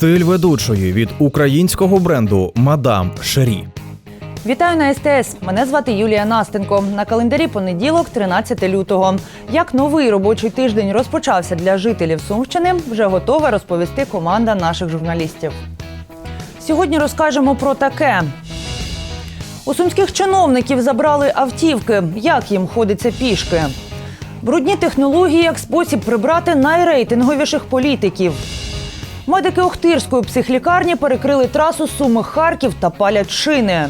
Стиль ведучої від українського бренду Мадам Шері. Вітаю на СТС. Мене звати Юлія Настенко. На календарі понеділок, 13 лютого. Як новий робочий тиждень розпочався для жителів Сумщини, вже готова розповісти команда наших журналістів. Сьогодні розкажемо про таке. У сумських чиновників забрали автівки. Як їм ходиться пішки? Брудні технології як спосіб прибрати найрейтинговіших політиків. Медики Охтирської психлікарні перекрили трасу Суми Харків та палять шини.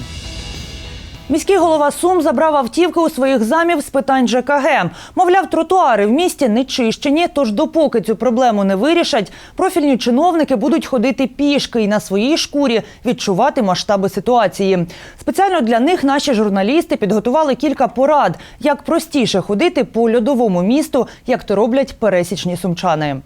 Міський голова Сум забрав автівки у своїх замів з питань ЖКГ. Мовляв, тротуари в місті не чищені, тож допоки цю проблему не вирішать, профільні чиновники будуть ходити пішки і на своїй шкурі відчувати масштаби ситуації. Спеціально для них наші журналісти підготували кілька порад, як простіше ходити по льодовому місту, як то роблять пересічні сумчани.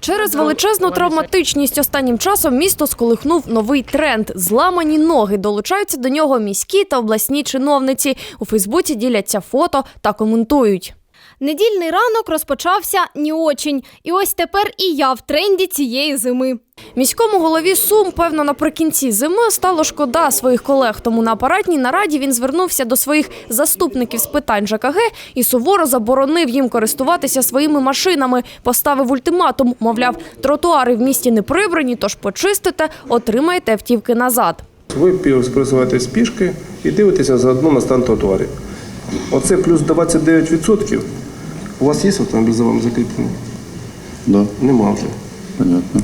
Через величезну травматичність останнім часом місто сколихнув новий тренд. Зламані ноги долучаються до нього міські та обласні чиновниці. У Фейсбуці діляться фото та коментують. Недільний ранок розпочався ні очень. І ось тепер і я в тренді цієї зими. Міському голові Сум, певно, наприкінці зими стало шкода своїх колег. Тому на апаратній нараді він звернувся до своїх заступників з питань ЖКГ і суворо заборонив їм користуватися своїми машинами. Поставив ультиматум, мовляв, тротуари в місті не прибрані, тож почистите, отримаєте автівки назад. Ви просуваєтесь пішки і дивитеся заодно на стан тротуарів. Оце плюс 29%. У вас є автомобіль за вами закріплений? Да, Нема вже. понятно.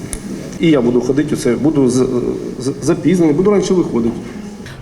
І я буду ходити оце, буду з- з- запізнений, буду раніше виходити.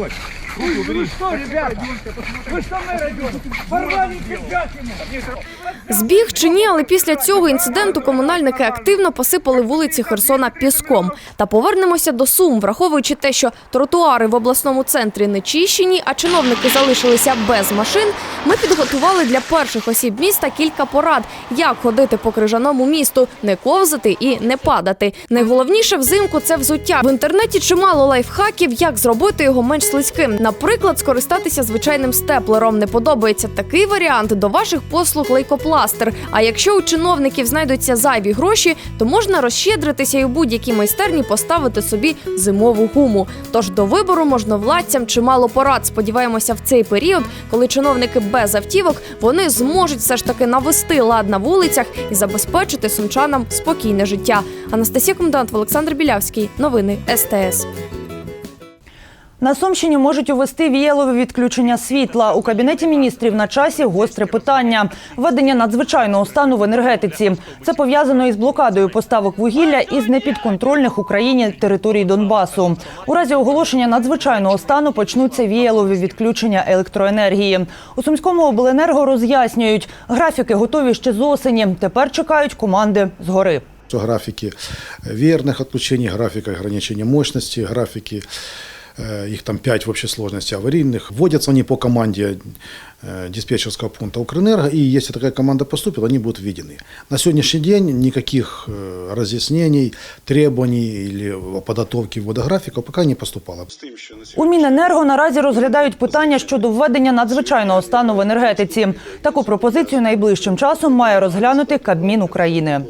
watching. Збіг чи ні, але після цього інциденту комунальники активно посипали вулиці Херсона піском. Та повернемося до Сум, враховуючи те, що тротуари в обласному центрі не чищені, а чиновники залишилися без машин. Ми підготували для перших осіб міста кілька порад, як ходити по крижаному місту, не ковзати і не падати. Найголовніше взимку це взуття. В інтернеті чимало лайфхаків, як зробити його менш слизьким. Наприклад, скористатися звичайним степлером. Не подобається такий варіант до ваших послуг лейкопластир. А якщо у чиновників знайдуться зайві гроші, то можна розщедритися і у будь-якій майстерні поставити собі зимову гуму. Тож до вибору можновладцям чимало порад. Сподіваємося, в цей період, коли чиновники без автівок, вони зможуть все ж таки навести лад на вулицях і забезпечити сумчанам спокійне життя. Анастасія Комендант, Олександр Білявський. Новини СТС. На Сумщині можуть увести віялове відключення світла. У кабінеті міністрів на часі гостре питання введення надзвичайного стану в енергетиці. Це пов'язано із блокадою поставок вугілля із непідконтрольних Україні територій Донбасу. У разі оголошення надзвичайного стану почнуться віялові відключення електроенергії. У Сумському обленерго роз'яснюють, графіки готові ще з осені. Тепер чекають команди згори. Верных отключений, графика ограничения мощности, графики, э, их там 5 в общей сложности аварийных. Вводятся они по команде э, диспетчерского пункта Укрэнерго, и если такая команда поступит, они будут введены. На сегодняшний день никаких э, разъяснений, требований или подготовки водографика пока не поступало. У Міненерго наразі розглядають питання щодо введення надзвичайного стану в енергетиці. Таку пропозицію найближчим часом має розглянути Кабмін України.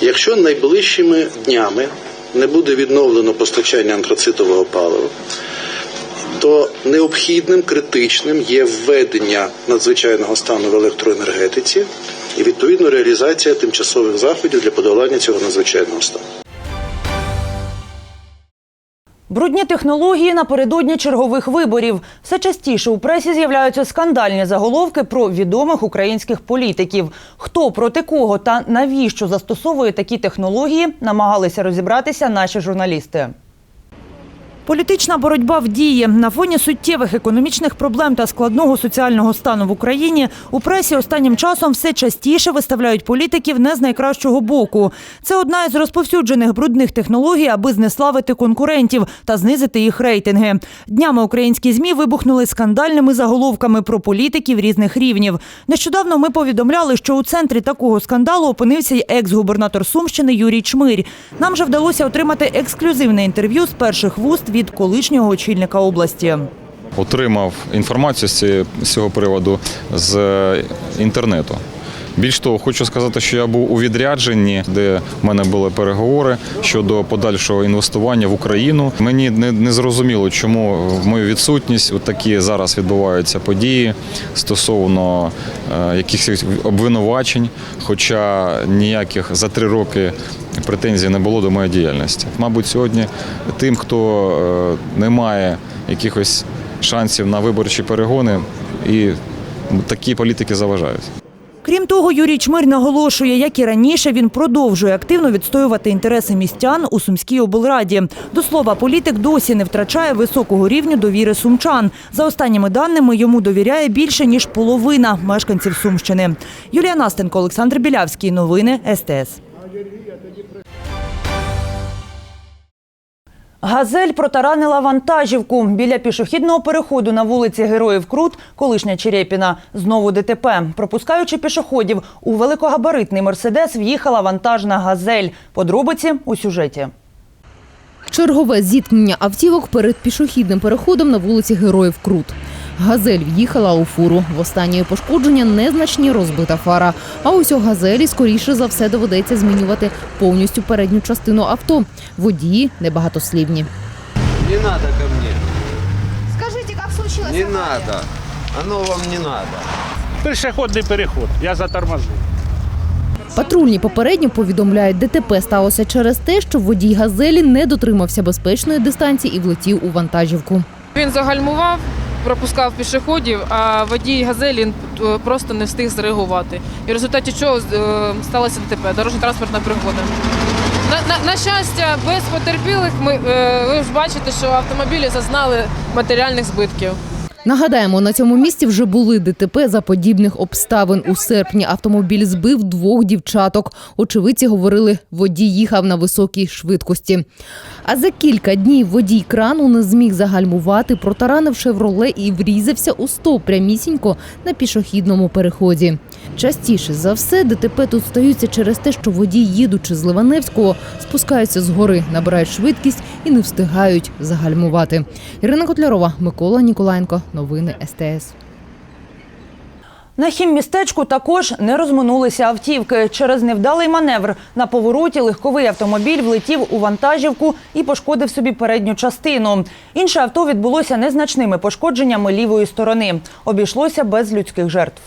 Якщо найближчими днями не буде відновлено постачання антрацитового палива, то необхідним критичним є введення надзвичайного стану в електроенергетиці і відповідно реалізація тимчасових заходів для подолання цього надзвичайного стану. Брудні технології напередодні чергових виборів. Все частіше у пресі з'являються скандальні заголовки про відомих українських політиків. Хто проти кого та навіщо застосовує такі технології, намагалися розібратися наші журналісти. Політична боротьба в дії на фоні суттєвих економічних проблем та складного соціального стану в Україні у пресі останнім часом все частіше виставляють політиків не з найкращого боку. Це одна із розповсюджених брудних технологій, аби знеславити конкурентів та знизити їх рейтинги. Днями українські змі вибухнули скандальними заголовками про політиків різних рівнів. Нещодавно ми повідомляли, що у центрі такого скандалу опинився й екс-губернатор Сумщини Юрій Чмирь. Нам же вдалося отримати ексклюзивне інтерв'ю з перших вуст від колишнього очільника області. отримав інформацію з цього приводу з е, інтернету. Більш того, хочу сказати, що я був у відрядженні, де в мене були переговори щодо подальшого інвестування в Україну. Мені не, не зрозуміло, чому в мою відсутність от такі зараз відбуваються події стосовно е, якихось обвинувачень, хоча ніяких за три роки претензій не було до моєї діяльності. Мабуть, сьогодні тим, хто е, не має якихось шансів на виборчі перегони, і такі політики заважають. Крім того, Юрій Чмир наголошує, як і раніше, він продовжує активно відстоювати інтереси містян у Сумській облраді. До слова, політик досі не втрачає високого рівню довіри сумчан. За останніми даними, йому довіряє більше ніж половина мешканців Сумщини. Юлія Настенко, Олександр Білявський. Новини СТС. Газель протаранила вантажівку біля пішохідного переходу на вулиці Героїв Крут, колишня Черепіна. Знову ДТП. Пропускаючи пішоходів, у великогабаритний мерседес в'їхала вантажна газель. Подробиці у сюжеті. Чергове зіткнення автівок перед пішохідним переходом на вулиці Героїв Крут. Газель в'їхала у фуру. В останнє пошкодження незначні розбита фара. А ось у газелі скоріше за все доведеться змінювати повністю передню частину авто. Водії небагатослівні. Не надо ко мне. Скажіть, як случилось? Не надо. Оно вам не надо. Пешеходний переход. Я заторможу. Патрульні попередньо повідомляють, ДТП сталося через те, що водій газелі не дотримався безпечної дистанції і влетів у вантажівку. Він загальмував, пропускав пішоходів, а водій газелі е, просто не встиг зреагувати. І в результаті чого е, сталося ДТП, дорожньо-транспортна пригода. На, на, на щастя, без потерпілих ми е, ви ж бачите, що автомобілі зазнали матеріальних збитків. Нагадаємо, на цьому місці вже були ДТП за подібних обставин. У серпні автомобіль збив двох дівчаток. Очевидці говорили, водій їхав на високій швидкості. А за кілька днів водій крану не зміг загальмувати, протаранив «Шевроле» і врізався у стовп прямісінько на пішохідному переході. Частіше за все ДТП тут стаються через те, що водій, їдучи з Ливаневського, спускаються з гори, набирають швидкість і не встигають загальмувати. Ірина Котлярова, Микола Ніколаєнко. Новини СТС. На хіммістечку також не розминулися автівки. Через невдалий маневр на повороті легковий автомобіль влетів у вантажівку і пошкодив собі передню частину. Інше авто відбулося незначними пошкодженнями лівої сторони. Обійшлося без людських жертв.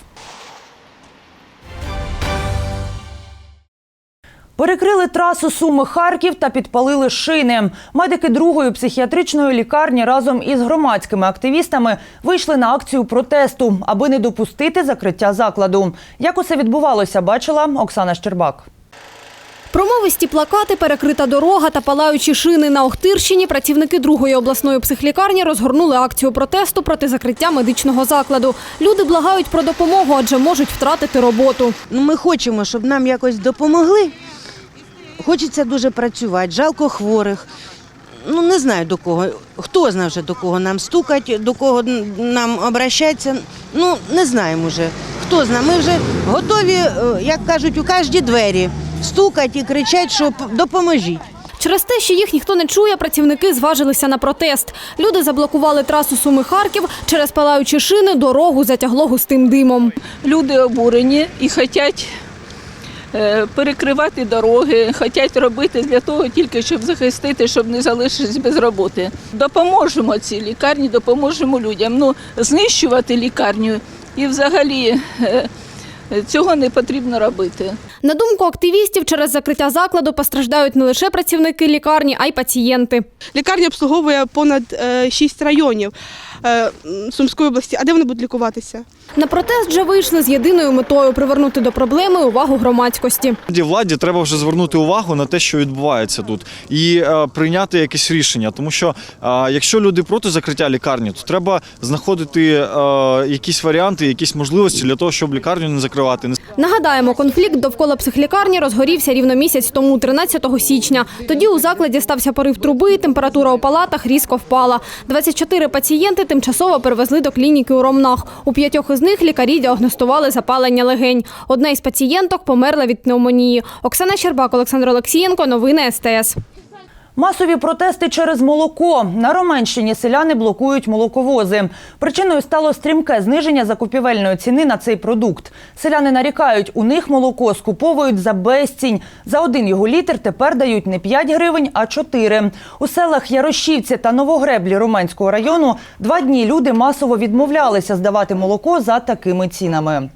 Перекрили трасу Суми Харків та підпалили шини. Медики другої психіатричної лікарні разом із громадськими активістами вийшли на акцію протесту, аби не допустити закриття закладу. Як усе відбувалося, бачила Оксана Щербак. Промовисті плакати, перекрита дорога та палаючі шини на Охтирщині. Працівники другої обласної психлікарні розгорнули акцію протесту проти закриття медичного закладу. Люди благають про допомогу, адже можуть втратити роботу. Ми хочемо, щоб нам якось допомогли. Хочеться дуже працювати, жалко хворих. Ну, не знаю до кого. Хто знає вже до кого нам стукати, до кого нам обращатися. Ну, не знаємо вже. Хто знає. Ми вже готові, е, як кажуть, у кожні двері стукати і кричати, що допоможіть. Через те, що їх ніхто не чує, працівники зважилися на протест. Люди заблокували трасу Суми Харків через палаючі шини. Дорогу затягло густим димом. Люди обурені і хочуть перекривати дороги, хочуть робити для того, тільки щоб захистити, щоб не залишитись без роботи. Допоможемо цій лікарні, допоможемо людям. Ну, знищувати лікарню і взагалі е, цього не потрібно робити. На думку активістів, через закриття закладу постраждають не лише працівники лікарні, а й пацієнти. Лікарня обслуговує понад е, 6 районів е, Сумської області. А де вони будуть лікуватися? На протест вже вийшли з єдиною метою привернути до проблеми увагу громадськості. Владі владі треба вже звернути увагу на те, що відбувається тут, і е, прийняти якесь рішення. Тому що якщо люди проти закриття лікарні, то треба знаходити якісь варіанти, якісь можливості для того, щоб лікарню не закривати. Нагадаємо, конфлікт довкола психлікарні розгорівся рівно місяць тому, 13 січня. Тоді у закладі стався порив труби, температура у палатах різко впала. 24 пацієнти тимчасово перевезли до клініки у Ромнах. У п'ятьох із них лікарі діагностували запалення легень. Одна із пацієнток померла від пневмонії. Оксана Щербак, Олександр Олексієнко. Новини СТС. Масові протести через молоко. На Роменщині селяни блокують молоковози. Причиною стало стрімке зниження закупівельної ціни на цей продукт. Селяни нарікають, у них молоко скуповують за безцінь. За один його літр тепер дають не 5 гривень, а 4. У селах Ярошівці та Новогреблі Роменського району два дні люди масово відмовлялися здавати молоко за такими цінами.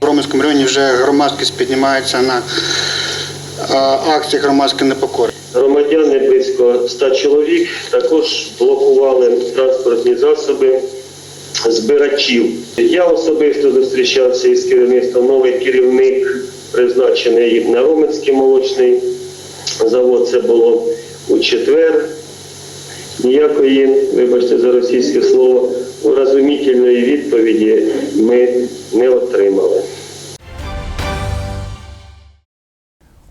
В Роменському районі вже громадськість піднімається на акції громадської непокори. Громадяни близько 100 чоловік також блокували транспортні засоби збирачів. Я особисто зустрічався із керівництвом. Новий керівник призначений на Роменський молочний завод. Це було у четвер. Ніякої, вибачте за російське слово, урозумітельної відповіді ми не отримали.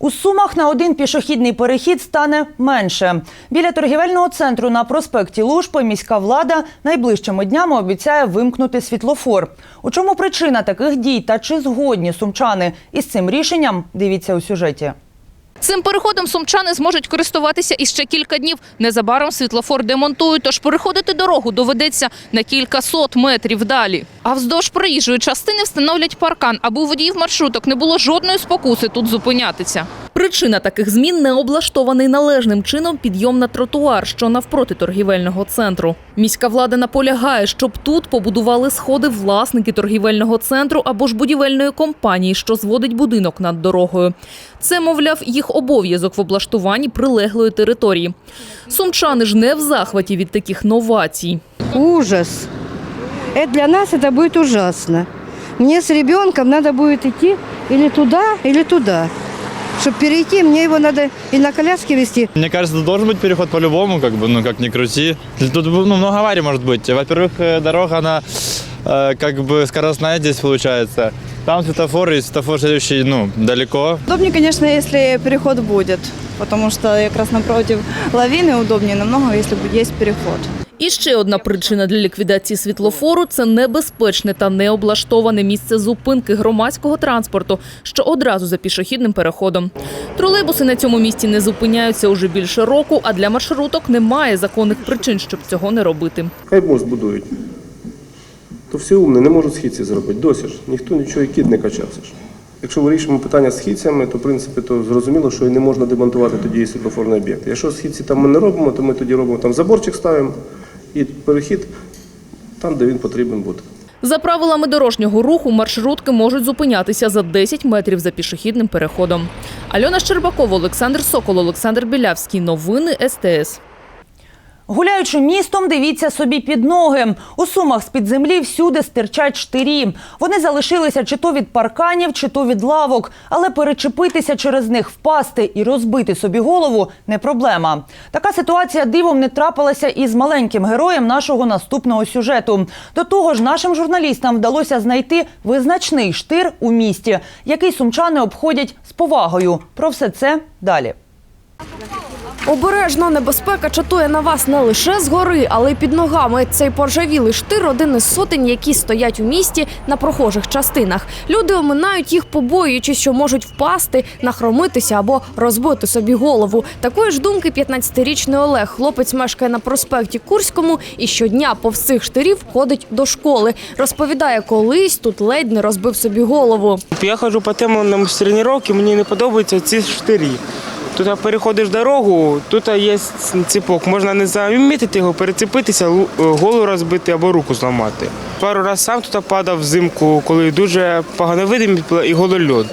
У Сумах на один пішохідний перехід стане менше. Біля торгівельного центру на проспекті Лужпи міська влада найближчими днями обіцяє вимкнути світлофор. У чому причина таких дій та чи згодні сумчани із цим рішенням? Дивіться у сюжеті. Цим переходом сумчани зможуть користуватися іще кілька днів. Незабаром світлофор демонтують, тож переходити дорогу доведеться на кілька сот метрів далі. А вздовж проїжджої частини встановлять паркан, аби у водіїв маршруток не було жодної спокуси тут зупинятися. Причина таких змін не облаштований належним чином підйом на тротуар, що навпроти торгівельного центру. Міська влада наполягає, щоб тут побудували сходи власники торгівельного центру або ж будівельної компанії, що зводить будинок над дорогою. Це, мовляв, їх обов'язок в облаштуванні прилеглої території. Сумчани ж не в захваті від таких новацій. Ужас. Это для нас это будет ужасно. Мне с ребенком надо будет идти или туда, или туда. Чтобы перейти, мне его надо и на коляске вести. Мне кажется, тут должен быть переход по-любому, как бы, ну как ни крути. Тут ну, много аварий может быть. Во-первых, э, дорога, она э, как бы скоростная здесь получается. Там светофор, и светофор следующий, ну, далеко. Удобнее, конечно, если переход будет, потому что как раз напротив лавины удобнее намного, если есть переход. І ще одна причина для ліквідації світлофору це небезпечне та необлаштоване місце зупинки громадського транспорту, що одразу за пішохідним переходом. Тролейбуси на цьому місці не зупиняються уже більше року, а для маршруток немає законних причин, щоб цього не робити. Хай мост будують. То всі умні, не можуть східці зробити. Досі ж. Ніхто нічого і кіт не качався ж. Якщо вирішуємо питання з східцями, то в принципі то зрозуміло, що і не можна демонтувати тоді і світлофорний об'єкт. Якщо східці там ми не робимо, то ми тоді робимо там заборчик ставимо і перехід там, де він потрібен бути. За правилами дорожнього руху маршрутки можуть зупинятися за 10 метрів за пішохідним переходом. Альона Щербакова, Олександр Сокол, Олександр Білявський. Новини СТС. Гуляючи містом, дивіться собі під ноги. У сумах з-під землі всюди стирчать штирі. Вони залишилися чи то від парканів, чи то від лавок. Але перечепитися через них, впасти і розбити собі голову не проблема. Така ситуація дивом не трапилася і з маленьким героєм нашого наступного сюжету. До того ж, нашим журналістам вдалося знайти визначний штир у місті, який сумчани обходять з повагою. Про все це далі. Обережно небезпека чатує на вас не лише згори, але й під ногами. Цей поржавілий штир один із сотень, які стоять у місті на прохожих частинах. Люди оминають їх, побоюючись, що можуть впасти, нахромитися або розбити собі голову. Такої ж думки 15-річний Олег. Хлопець мешкає на проспекті Курському і щодня повз цих штирів ходить до школи. Розповідає, колись тут ледь не розбив собі голову. Я ходжу по темному з тренування, мені не подобаються ці штирі. Тут переходиш дорогу, тут є ціпок, можна не замітити його, перецепитися, лу- голову розбити або руку зламати. Пару разів сам тут падав взимку, коли дуже погано видимість і голольот.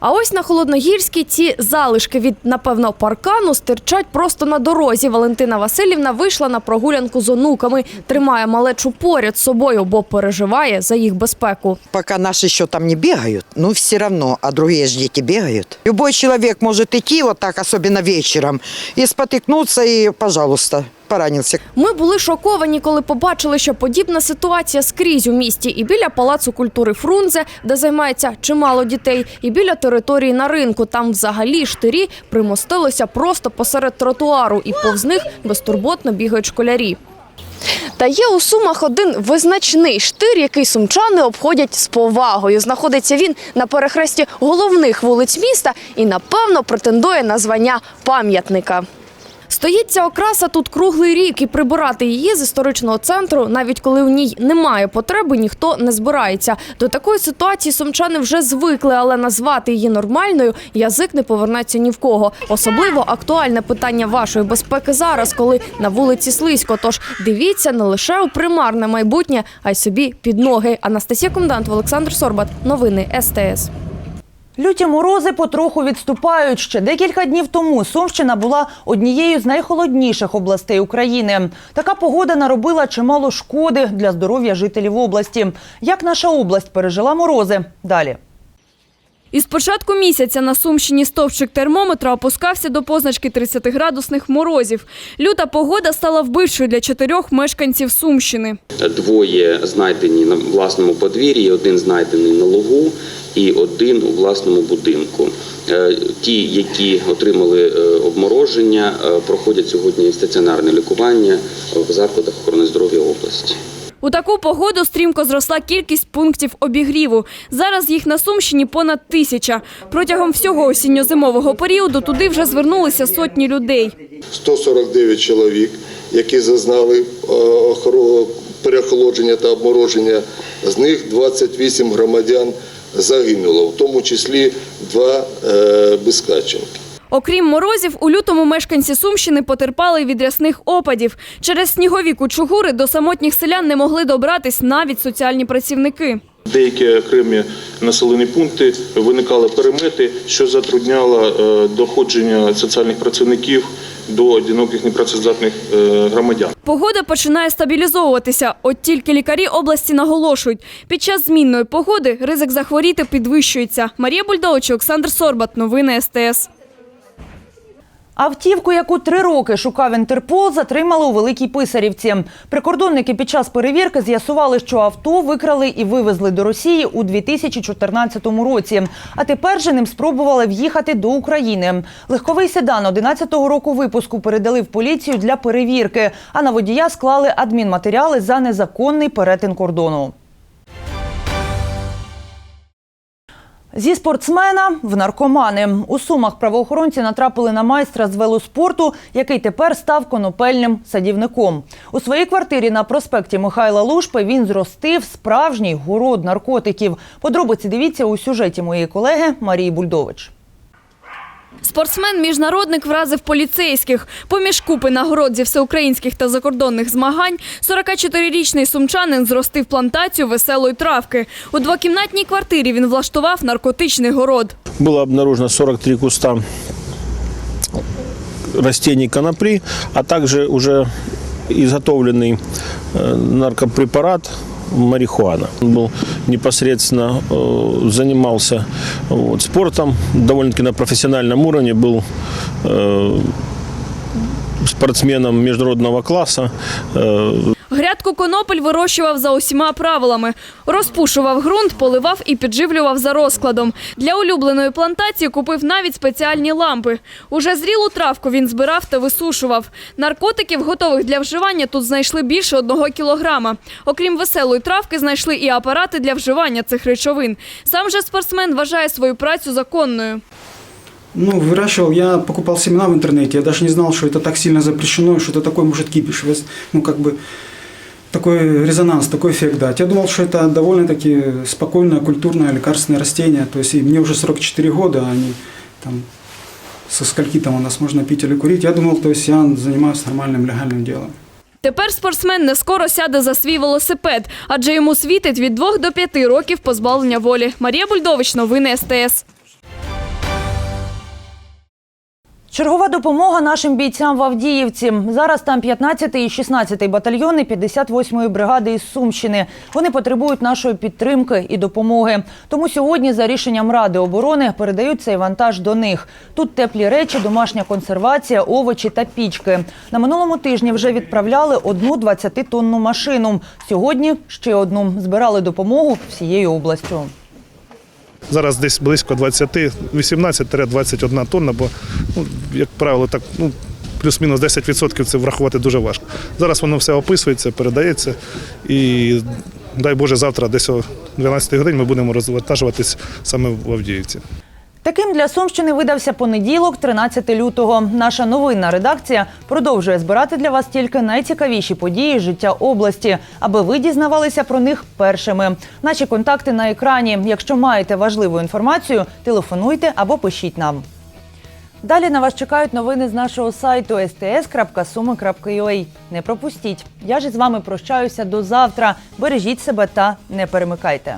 А ось на Холодногірській ці залишки від, напевно, паркану стирчать просто на дорозі. Валентина Васильівна вийшла на прогулянку з онуками, тримає малечу поряд з собою, бо переживає за їх безпеку. Пока наши еще там не бегают, ну все равно, а другие же дети бегают. Любой человек может идти вот так, особенно вечером, и спотыкнуться, и, пожалуйста, поранился. Ми були шоковані, коли побачили, що подібна ситуація скрізь у місті і біля палацу культури Фрунзе, де займається чимало дітей, і біля території на ринку. Там взагалі штирі примостилися просто посеред тротуару, і повз них безтурботно бігають школярі. Та є у Сумах один визначний штир, який сумчани обходять з повагою. Знаходиться він на перехресті головних вулиць міста і, напевно, претендує на звання пам'ятника. Стоїть ця окраса тут круглий рік, і прибирати її з історичного центру, навіть коли в ній немає потреби, ніхто не збирається. До такої ситуації сумчани вже звикли, але назвати її нормальною язик не повернеться ні в кого. Особливо актуальне питання вашої безпеки зараз, коли на вулиці слизько. Тож дивіться не лише у примарне майбутнє, а й собі під ноги. Анастасія Комдант, Олександр Сорбат. Новини СТС. Люті морози потроху відступають. Ще декілька днів тому Сумщина була однією з найхолодніших областей України. Така погода наробила чимало шкоди для здоров'я жителів області. Як наша область пережила морози? Далі. Із початку місяця на Сумщині стовпчик термометра опускався до позначки 30-градусних морозів. Люта погода стала вбивчою для чотирьох мешканців Сумщини. Двоє знайдені на власному подвір'ї, один знайдений на лугу і один у власному будинку. Е, Ті, які отримали е, обмороження, е, проходять сьогодні стаціонарне лікування в закладах охорони здоров'я області. У таку погоду стрімко зросла кількість пунктів обігріву. Зараз їх на Сумщині понад тисяча. Протягом всього осінньо-зимового періоду туди вже звернулися сотні людей. 149 чоловік, які зазнали переохолодження та обмороження. З них 28 громадян загинуло, в тому числі два е, безкаченки. Окрім морозів, у лютому мешканці Сумщини потерпали від рясних опадів. Через снігові кучугури до самотніх селян не могли добратись навіть соціальні працівники. Деякі окремі населені пункти виникали перемети, що затрудняло е, доходження соціальних працівників до одиноких непрацездатних е, громадян. Погода починає стабілізовуватися. От тільки лікарі області наголошують, під час змінної погоди ризик захворіти підвищується. Марія Бульдович, Олександр Сорбат. Новини СТС. Автівку, яку три роки шукав Інтерпол, затримали у Великій Писарівці. Прикордонники під час перевірки з'ясували, що авто викрали і вивезли до Росії у 2014 році. А тепер же ним спробували в'їхати до України. Легковий седан 11-го року випуску передали в поліцію для перевірки, а на водія склали адмінматеріали за незаконний перетин кордону. Зі спортсмена в наркомани у сумах правоохоронці натрапили на майстра з велоспорту, який тепер став конопельним садівником. У своїй квартирі на проспекті Михайла Лушпи він зростив справжній город наркотиків. Подробиці дивіться у сюжеті моєї колеги Марії Бульдович. Спортсмен-міжнародник вразив поліцейських. Поміж купи нагород зі всеукраїнських та закордонних змагань 44-річний сумчанин зростив плантацію веселої травки. У двокімнатній квартирі він влаштував наркотичний город. Было обнаружено 43 куста растений конопли, а также уже изготовленный э, наркопрепарат марихуана. Он был непосредственно э, занимался вот, спортом, довольно-таки на профессиональном уровне, был э, спортсменом международного класса. Э, Грядку конопель вирощував за усіма правилами. Розпушував ґрунт, поливав і підживлював за розкладом. Для улюбленої плантації купив навіть спеціальні лампи. Уже зрілу травку він збирав та висушував. Наркотиків, готових для вживання, тут знайшли більше одного кілограма. Окрім веселої травки, знайшли і апарати для вживання цих речовин. Сам же спортсмен вважає свою працю законною. Ну, выращивал, я покупал семена в интернете, я даже не знал, что это так сильно запрещено, и что это такой может кипиш, вес- ну, как бы, такой резонанс, такой эффект дать. Я думал, что это довольно-таки спокойное, культурное, лекарственное растение, то есть и мне уже 44 года, а они там, со скольки там у нас можно пить или курить, я думал, то есть я занимаюсь нормальным, легальным делом. Тепер спортсмен не скоро сяде за свій велосипед, адже йому світить від 2 до 5 років позбавлення волі. Марія Бульдович, новини СТС. Чергова допомога нашим бійцям в Авдіївці. Зараз там 15-й і 16-й батальйони 58-ї бригади із Сумщини. Вони потребують нашої підтримки і допомоги. Тому сьогодні, за рішенням Ради оборони, передають цей вантаж до них. Тут теплі речі, домашня консервація, овочі та пічки. На минулому тижні вже відправляли одну 20-тонну машину. Сьогодні ще одну. Збирали допомогу всією областю. Зараз десь близько 20, 18-21 тонна, бо, ну, як правило, так, ну, плюс-мінус 10% це врахувати дуже важко. Зараз воно все описується, передається і дай Боже, завтра десь о 12 годині ми будемо розвантажуватись саме в Авдіївці. Таким для Сумщини видався понеділок, 13 лютого. Наша новинна редакція продовжує збирати для вас тільки найцікавіші події життя області, аби ви дізнавалися про них першими. Наші контакти на екрані. Якщо маєте важливу інформацію, телефонуйте або пишіть нам. Далі на вас чекають новини з нашого сайту sts.sumi.ua. Не пропустіть. Я ж із вами прощаюся до завтра. Бережіть себе та не перемикайте.